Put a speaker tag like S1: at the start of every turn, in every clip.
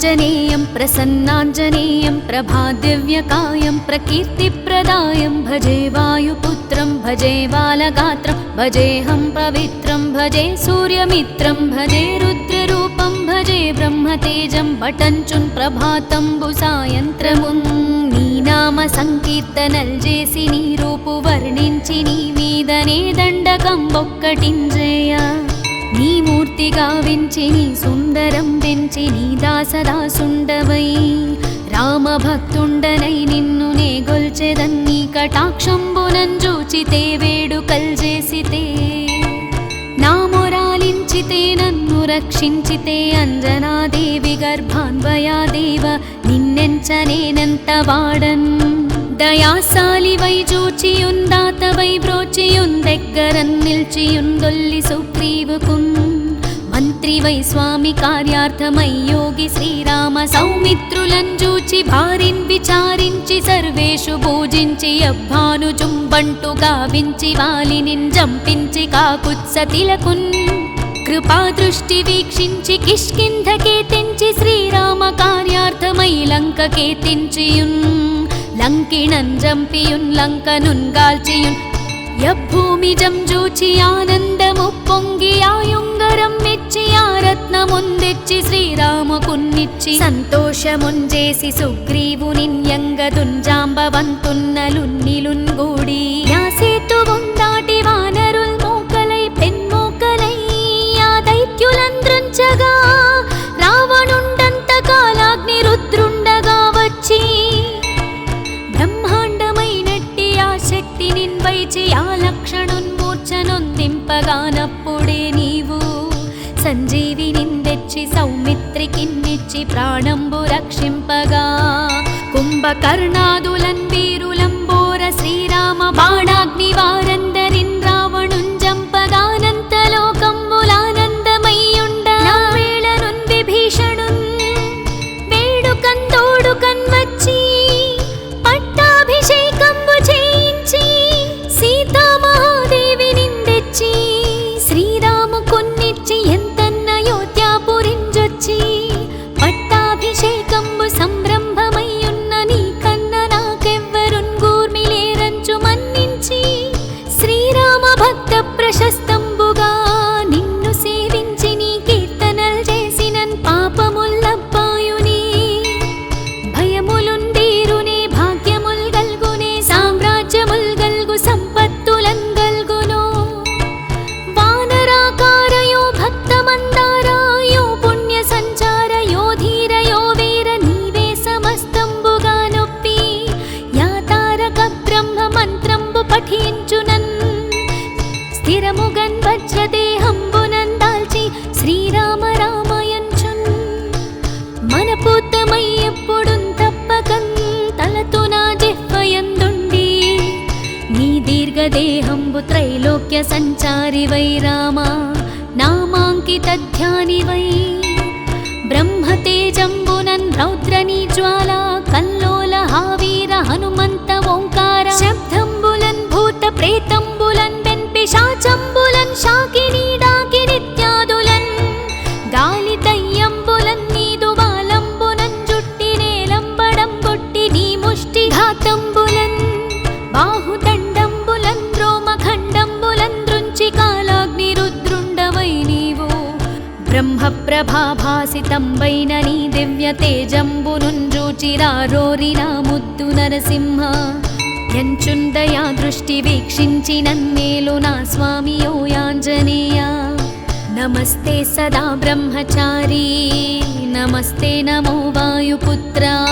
S1: श्रीयाञ्जनेयं प्रसन्नाञ्जनेयं प्रभादिव्यकायं प्रकीर्तिप्रदायं भजे वायुपुत्रं भजे बालगात्रं भजेऽहं पवित्रं भजे सूर्यमित्रं भजे रुद्ररूपं भजे ब्रह्मतेजं పటంచున్ ప్రభాతంబు సాయంత్రమున్ నీ నామ సంకీర్తనల్ చేసి నీ రూపు వర్ణించి నీ మీదనే దండకం ఒక్కటింజేయ నీ మూర్తిగా వెంచి నీ సుందరం పెంచి నీ దాసదాసుండవై. రామభక్తుండనై నిన్ను నే గొల్చెదన్నీ కటాక్షంబునంజూచితే వేడుకల్ చేసితే నా మొరాలించితే నన్ను రక్షించితే అంజనాదేవి గర్భాన్వయాదేవ నిన్నెంచనేనంత వాడన్. దయాశాలి దయాసాలివై చూచియుందాతవై బ్రోచియున్ దగ్గరన్ నిల్చియుందొల్లి సుగ్రీవుకున్. మంత్రివై స్వామి కార్యార్థమై యోగి శ్రీరామ సౌమిత్రులంజూచి భారిన్ విచారించి సర్వేషు పూజించి అబ్బాను జుంబంటు గావించి వాలిని జంపించి కాకుత్సతిలకున్ కృపా దృష్టి వీక్షించి కిష్కింధ కేతించి శ్రీరామ కార్యార్థమై లంక తెంచియున్ లంకిణన్ జంపియున్ లంకనున్ గాల్చియున్ యభూమిజం జూచి ఆనందము పొంగి ఆయుంగరం మెచ్చి ఆ రత్నముందెచ్చి శ్రీరామకున్నిచ్చి సంతోషముంజేసి సుగ్రీవునిన్యంగదుంజాంబవంతున్నలున్నిలున్ శక్తి ఆ లక్షణున్మూర్ఛనొందింపగానప్పుడే నీవు సంజీవి నిందెచ్చి సౌమిత్రికిన్నిచ్చి ప్రాణంబు రక్షింపగా. కుంభకర్ణాదులన్ వీరులంబోర శ్రీరామ బాణాగ్ని బ్రహ్మతేజంబునన్ రౌద్రనీ జ్వాల కల్లోల హావీర హనుమంత ఓంకార. శబ్దంబులన్ భూత ప్రేతంబులన్ వెన్పిశాచంబులన్ శాకినీ प्रभासितं वैननी दिव्यते जम्बुरुञ्जुचिरारोरिरामुद्दु नरसिंहा। यञ्चुन्तया दृष्टिवीक्षिञ्चि नन्मेलुना स्वामि यूयाञ्जनेया। नमस्ते सदा ब्रह्मचारी नमस्ते नमो वायुपुत्रा।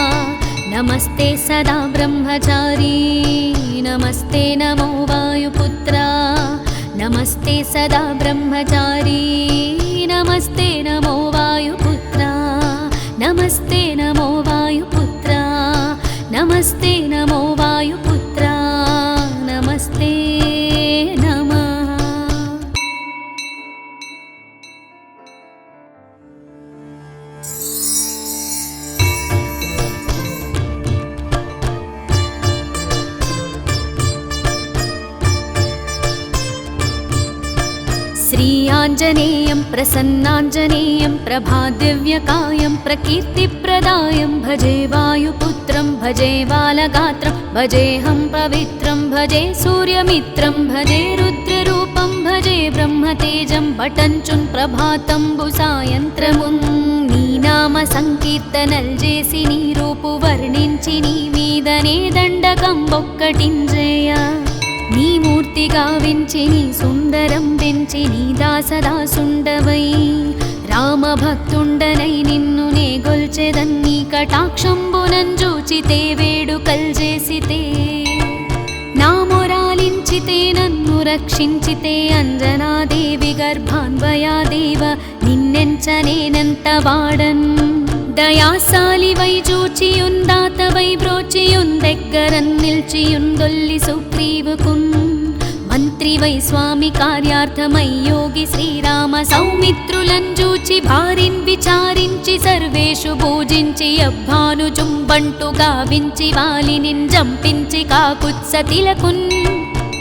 S1: नमस्ते सदा ब्रह्मचारी नमस्ते नमो वायुपुत्रा। బ్రహ్మచారీ. నమస్తే నమో వాయుపుత్ర. నమస్తే సదా బ్రహ్మచారీ నమస్తే నమో వాయుపుత్ర. నమస్తే నమో वीराञ्जनेयं प्रसन्नाञ्जनेयं प्रभादिव्यकायं प्रकीर्तिप्रदायं भजे वायुपुत्रं भजे बालगात्रं भजेऽहं पवित्रं भजे सूर्यमित्रं भजे रुद्ररूपं भजे ब्रह्मतेजं పటంచున్ ప్రభాతంబు సాయంత్రమున్ నీ నామ సంకీర్తనల్ చేసి నీ రూపు వర్ణించి నీ మీదనే దండకం ఒక్కటింజేయ నీ మూర్తిగా వెంచి నీ సుందరం పెంచి నీ దాసదాసుండవై రామభక్తుండనై నిన్ను నే గొల్చెదన్ని కటాక్షంబునంజూచితే వేడుకల్ చేసితే. నా మొరాలించితే నన్ను రక్షించితే అంజనాదేవి గర్భాన్వయాదేవ నిన్నెంచనేనంత వాడన్. దయాసాలివై చూచియుందాతవై బ్రోచియున్ దగ్గరన్ నిల్చియుందొల్లి సుగ్రీవుకున్ మంత్రివై స్వామి కార్యార్థమై యోగి శ్రీరామ సౌమిత్రులను చూచి భారిన్ విచారించి సర్వేషు పూజించి అబ్బాను జుంబంటు గావించి వాలిని జంపించి కాకుత్సతిలకున్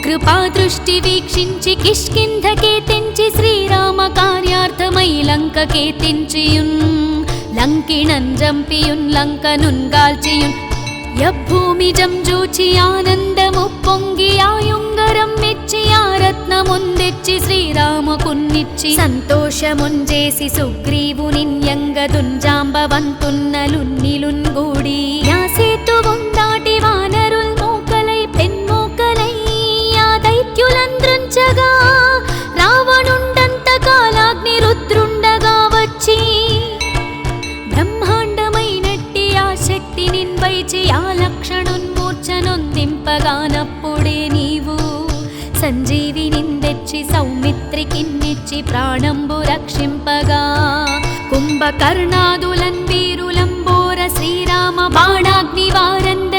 S1: కృపా దృష్టి వీక్షించి కిష్కింధకే తెంచి శ్రీరామ కార్యార్థమై లంకకే తెంచియున్ లంకిణన్ జంపియున్ లంకనున్ గాల్చియున్ యభూమిజం జూచి ఆనందము పొంగి ఆయుంగరం మెచ్చి ఆ రత్నముందెచ్చి శ్రీరామకున్నిచ్చి లక్షణున్మూర్ఛనొందింపగానప్పుడే నీవు సంజీవినిందెచ్చి సౌమిత్రికిన్నిచ్చి ప్రాణంబు రక్షింపగా. కుంభకర్ణాదులన్ వీరులంబోర శ్రీరామ బాణాగ్నివారంద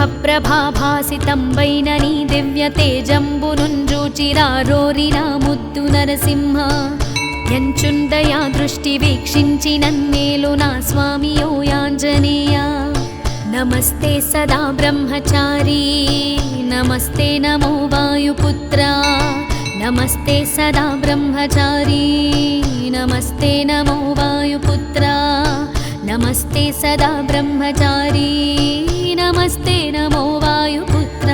S1: प्रभासितं वैननी दिव्यते नरसिंह। यञ्चुन्दया दृष्टिवीक्षिञ्चिनन्मेलुना स्वामि यो याञ्जनेया नमस्ते सदा ब्रह्मचारी नमस्ते नमो वायुपुत्रा। नमस्ते सदा ब्रह्मचारी नमस्ते नमो वायुपुत्रा। नमस्ते सदा ब्रह्मचारी। నమస్తే నమో వాయుపుత్ర.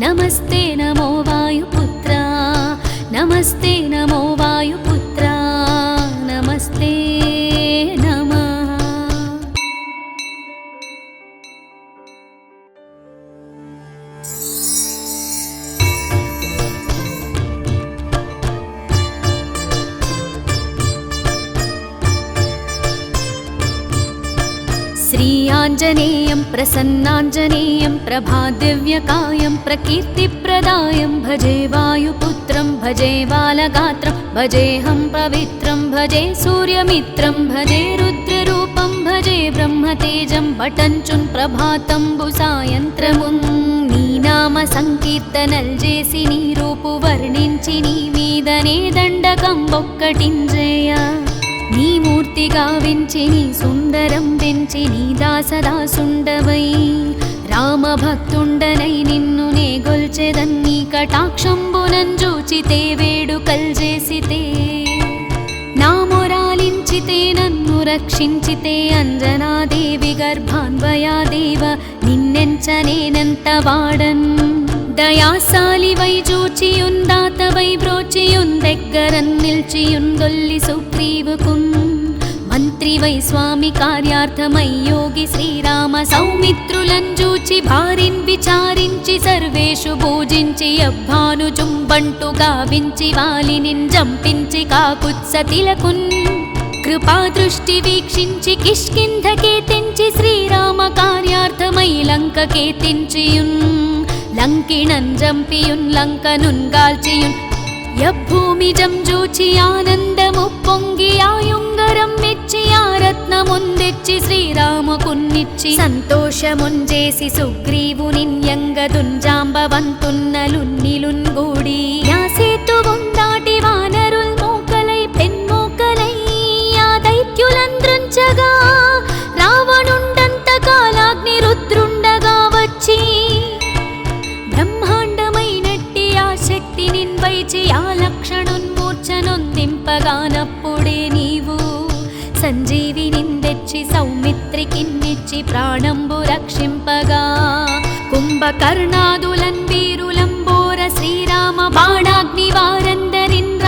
S1: నమస్తే నమో వాయుపుత్ర. నమస్తే నమో వాయుపుత్ర. प्रसन्नाञ्जनेयं प्रसन्नाञ्जनेयं प्रभादिव्यकायं प्रकीर्तिप्रदायं भजे वायुपुत्रं भजे बालगात्रं भजेऽहं पवित्रं भजे सूर्यमित्रं भजे रुद्ररूपं भजे ब्रह्मतेजं पटञ्चुन् प्रभातम्बुसायन्त्रमुन्नीनामसङ्कीर्तनल्जेसि नीरूपुवर्णिञ्चिनीमेदने दण्डकं वोक्कटिञ्जेय నీ మూర్తిగా వెంచి నీ సుందరం పెంచి నీ దాసదాసుండవై. రామభక్తుండనై నిన్ను నే గొల్చెదన్నీ కటాక్షంబునంజూచితే వేడు కల్జేసితే నా మొరాలించితే నన్ను రక్షించితే అంజనాదేవి గర్భాన్వయాదేవ నిన్నెంచనేనంత వాడన్. దయాసాలివై చూచియుందాతవై బ్రోచియున్ దగ్గరన్ నిల్చియుందొల్లి సుగ్రీవుకున్. మంత్రివై స్వామి కార్యార్థమై యోగి శ్రీరామ సౌమిత్రులను చూచి భారిన్ విచారించి సర్వేషు పూజించి అబ్బాను జుంబంటు గావించి వాలిని జంపించి కాకుత్సతిలకున్ కృపా దృష్టి వీక్షించి కిష్కింధకే తెంచి శ్రీరామ కార్యార్థమై లంకకే తెంచియున్ లంకిణం జంపియున్ లంకనున్ గాల్చియున్ యభూమిజం జూచి ఆనందము పొంగి ఆయుంగరం మెచ్చి ఆ రత్నముందెచ్చి శ్రీరామకున్నిచ్చి సంతోషముంజేసి సుగ్రీవునిన్యంగదుంజాంబవంతున్నలున్నిలున్ లేచి ఆ లక్షణున్మూర్ఛనొందింపగానప్పుడే నీవు సంజీవి నిందెచ్చి సౌమిత్రికిన్నిచ్చి ప్రాణంబు రక్షింపగా. కుంభకర్ణాదులన్ వీరులంబోర శ్రీరామ బాణాగ్ని వారందరిన్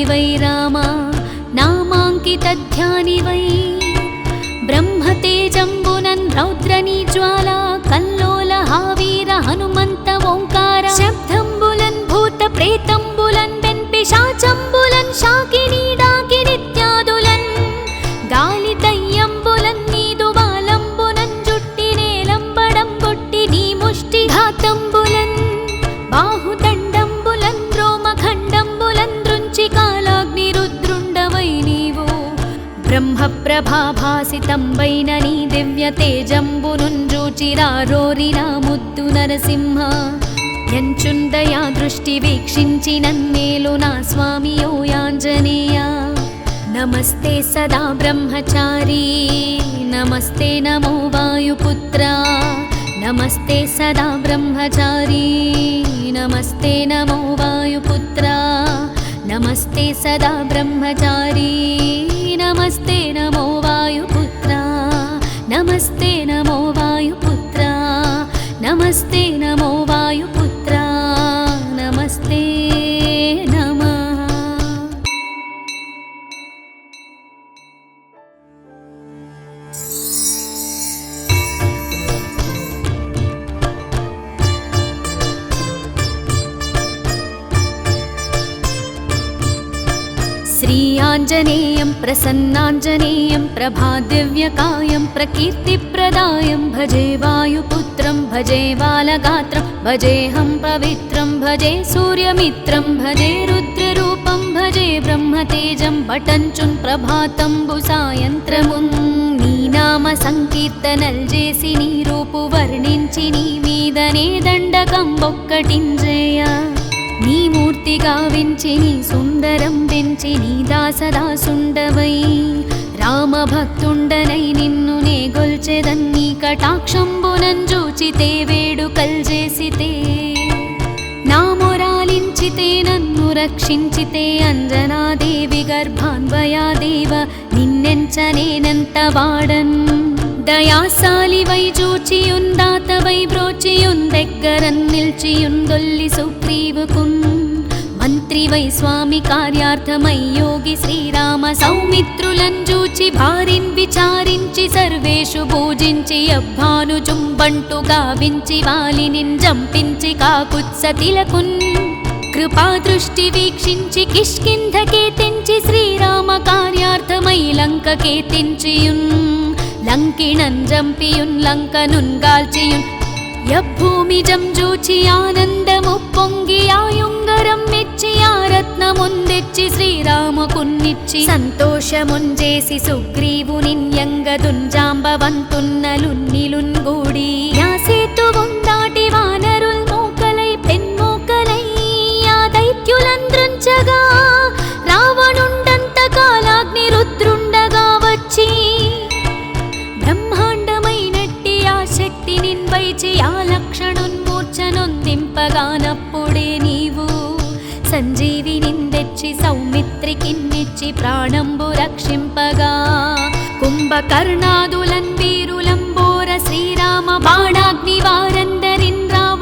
S1: సంచారి వై రామ నామాంకిత ధ్యాని వై. బ్రహ్మతేజంబునన్ రౌద్రనీ జ్వాల కల్లోల హావీర హనుమంత ఓంకార. శబ్దంబులన్ భూత प्रभाभासितं वैननी दिव्यते जम्बुरुन् नरसिंह। यञ्चुन्दया दृष्टिवीक्षिञ्चि स्वामि यो याञ्जनेया नमस्ते सदा ब्रह्मचारी नमस्ते नमो वायुपुत्रा। नमस्ते सदा ब्रह्मचारी नमस्ते नमो वायुपुत्रा। नमस्ते सदा ब्रह्मचारी। నమస్తే నమో వాయుపుత్ర. నమస్తే నమో వాయుపుత్ర. నమస్తే నమో వాయుపుత్ర. శ్రీ वीराञ्जनेयं प्रसन्नाञ्जनेयं प्रभादिव्यकायं प्रकीर्तिप्रदायं भजे वायुपुत्रं भजे बालगात्रं भजेऽहं पवित्रं भजे सूर्यमित्रं भजे रुद्ररूपं भजे ब्रह्मतेजं పటంచున్ ప్రభాతంబు సాయంత్రమున్ నీ నామ సంకీర్తనల్ చేసి నీ రూపు వర్ణించి నీ మీదనే దండకం ఒక్కటింజేయ నీ మూర్తిగా వెంచి నీ సుందరం పెంచి నీ దాసదాసుండవై. రామభక్తుండనై నిన్ను నే గొల్చెదన్ని కటాక్షంబునంజూచితే వేడుకల్ చేసితే నా మొరాలించితే నన్ను రక్షించితే అంజనాదేవి గర్భాన్వయాదేవ నిన్నెంచనేనంత వాడన్. దయాశాలి వైజూచియుందా బ్రోచియుందెగ్గరన్ నిల్చియుందొల్లి సుగ్రీవుకున్. మంత్రివై స్వామి కార్యార్థమై యోగి శ్రీరామ సౌమిత్రులను చూచి భారిన్ విచారించి సర్వేషు పూజించి అబ్బాను జుంబంటు గావించి వాలిని జంపించి కాకుత్సతిలకున్ కృపా దృష్టి వీక్షించి కిష్కింధకే తెంచి శ్రీరామ కార్యార్థమై లంకకే తెంచియున్ లంకిణం జంపియున్ లంకనున్ గాల్చియున్ యభూమిజం జూచి ఆనందము పొంగి ఆయుంగరం మెచ్చి ఆ రత్నముందెచ్చి శ్రీరామకున్నిచ్చి సంతోషముంజేసి సుగ్రీవునిన్యంగదుంజాంబవంతున్నలున్నిలున్ గూడి లేచి ఆ లక్షణున్మూర్ఛనొందింపగానప్పుడే నీవు సంజీవినిందెచ్చి సౌమిత్రికిన్నిచ్చి ప్రాణంబు రక్షింపగా. కుంభకర్ణాదులన్ వీరులంబోర శ్రీరామ బాణాగ్నివారందరిన్ రావు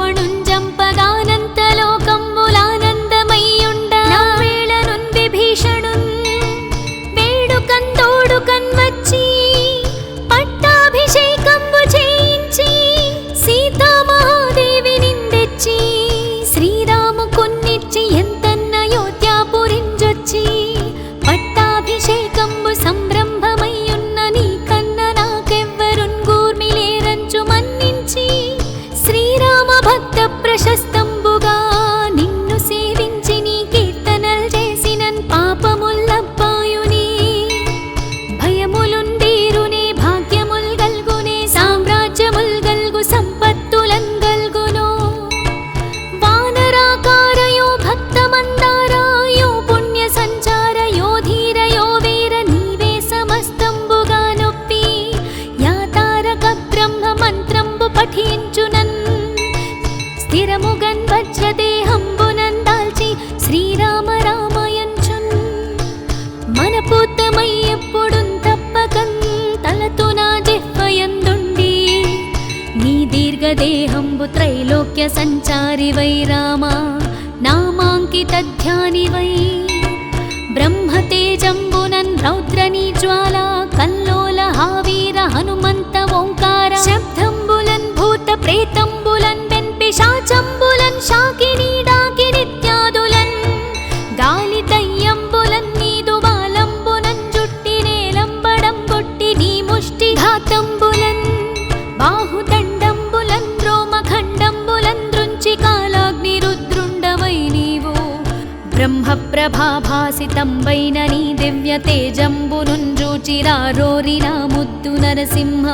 S1: బ్రహ్మప్రభాభాసితంబైన నీ దివ్య తేజంబునుంజూచిరారోరినా ముద్దు నరసింహ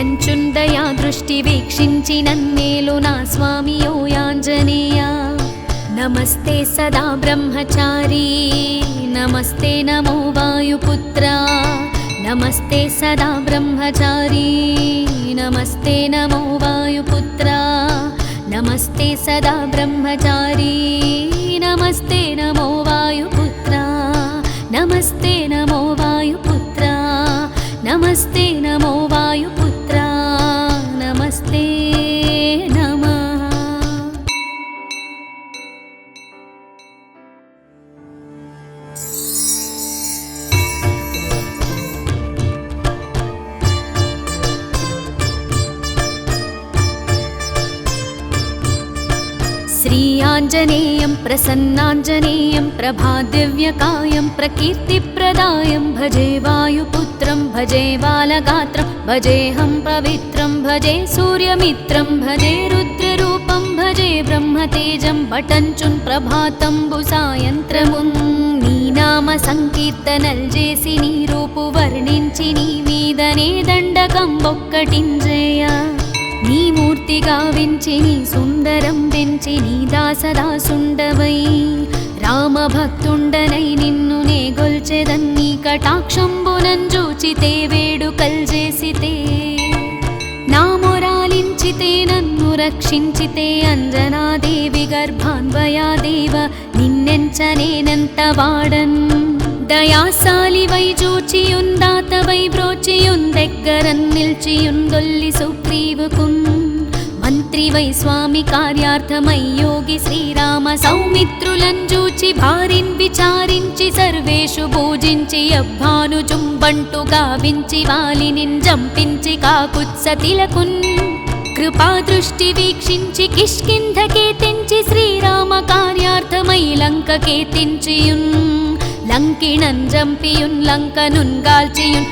S1: ఎంచుందయా దృష్టి వీక్షించి నన్నేలు నా స్వామియో యాంజనేయ నమస్తే సదా బ్రహ్మచారీ నమస్తే నమో వాయుపుత్ర నమస్తే సదా బ్రహ్మచారీ నమస్తే నమో వాయుపుత్ర నమస్తే సదా బ్రహ్మచారీ నమస్తే నమో వాయుపుత్ర నమస్తే నమో వాయుపుత్ర. నమస్తే నమో వాయుపుత్ర. నమస్తే నమ. శ్రీ ఆంజనే प्रसन्नाञ्जनेयं प्रभादिव्यकायं प्रकीर्तिप्रदायं भजे वायुपुत्रं भजे बालगात्रं भजेऽहं पवित्रं भजे सूर्यमित्रं भजे रुद्ररूपं भजे ब्रह्मतेजं పటంచున్ ప్రభాతంబు సాయంత్రమున్ నీ నామ సంకీర్తనల్ చేసి నీ రూపు వర్ణించి నీ మీదనే దండకం ఒక్కటింజేయ నీ మూర్తిగా వెంచి నీ సుందరం పెంచి నీ దాసదాసుండవై. రామభక్తుండనై నిన్ను నే గొల్చెదన్ని కటాక్షంబునంజూచితే వేడుకల్ చేసితే నా మొరాలించితే నన్ను రక్షించితే అంజనాదేవి గర్భాన్వయాదేవ నిన్నెంచనేనంత వాడన్. దయాశాలి వైజూచియుందా చూచియుందాతవై బ్రోచియుందెగ్గరన్ నిల్చియుందొల్లి సుగ్రీవుకున్ మంత్రివై స్వామి కార్యార్థమై యోగి శ్రీరామ సౌమిత్రులను చూచి భారిన్ విచారించి సర్వేషు పూజించి అబ్బాను జుంబంటు గావించి వాలిని జంపించి కాకుత్స తిలకున్ కృపా దృష్టి వీక్షించి కిష్కింధ కేతించి శ్రీరామ కార్యార్థమై లంక తెంచియున్ లంకిణం జంపియున్ లంకనున్ గాల్చియున్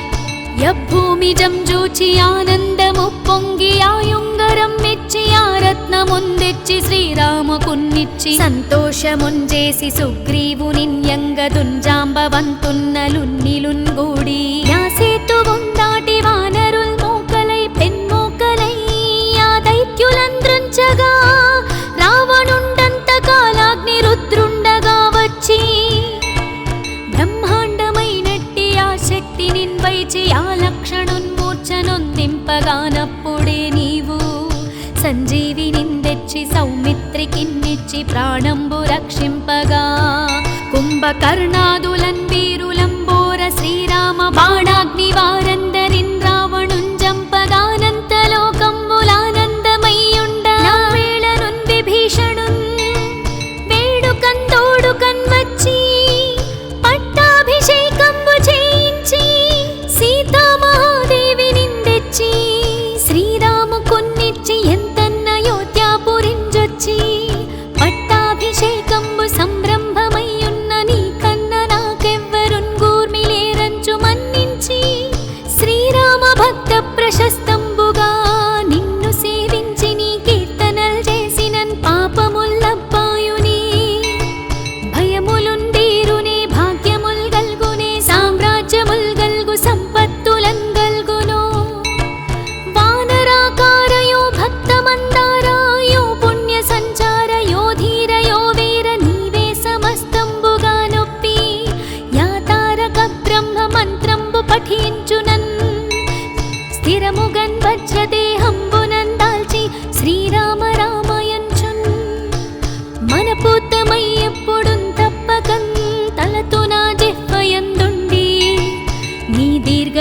S1: యభూమిజం జూచి ఆనందము పొంగి ఆయుంగరం మెచ్చి ఆ రత్నముందెచ్చి శ్రీరాముకున్నిచ్చి సంతోషముంజేసి సుగ్రీవునిన్యంగదుంజాంబవంతున్నలున్నిలున్ లేచి ఆ లక్షణున్మూర్ఛనొందింపగానప్పుడే నీవు సంజీవి నిందెచ్చి సౌమిత్రికిన్నిచ్చి ప్రాణంబు రక్షింపగా. కుంభకర్ణాదులన్ వీరులంబోర శ్రీరామ బాణాగ్ని వారందరిన్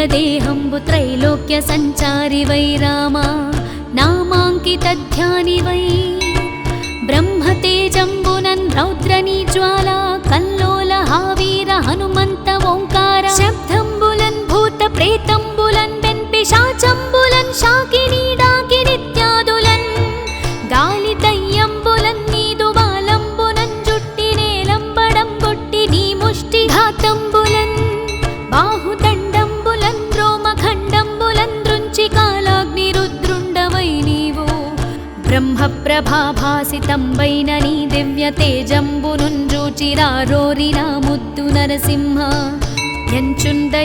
S1: దీర్ఘదేహంబు త్రైలోక్య సంచారి వై రామ నామాంకితధ్యాని వై బ్రహ్మతేజంబునన్ రౌద్రని జ్వాల కల్లోల హావీర హనుమంత ఓంకార. శబ్దంబులన్ భూత ప్రేతంబులన్ వెన్పిశాచంబులన్ శాకినీ బ్రహ్మ ప్రభాభాసితంబైన నీ దివ్య తేజంబునుంజూచిరారోరినా ముద్దు నరసింహ. ఎంచుందయ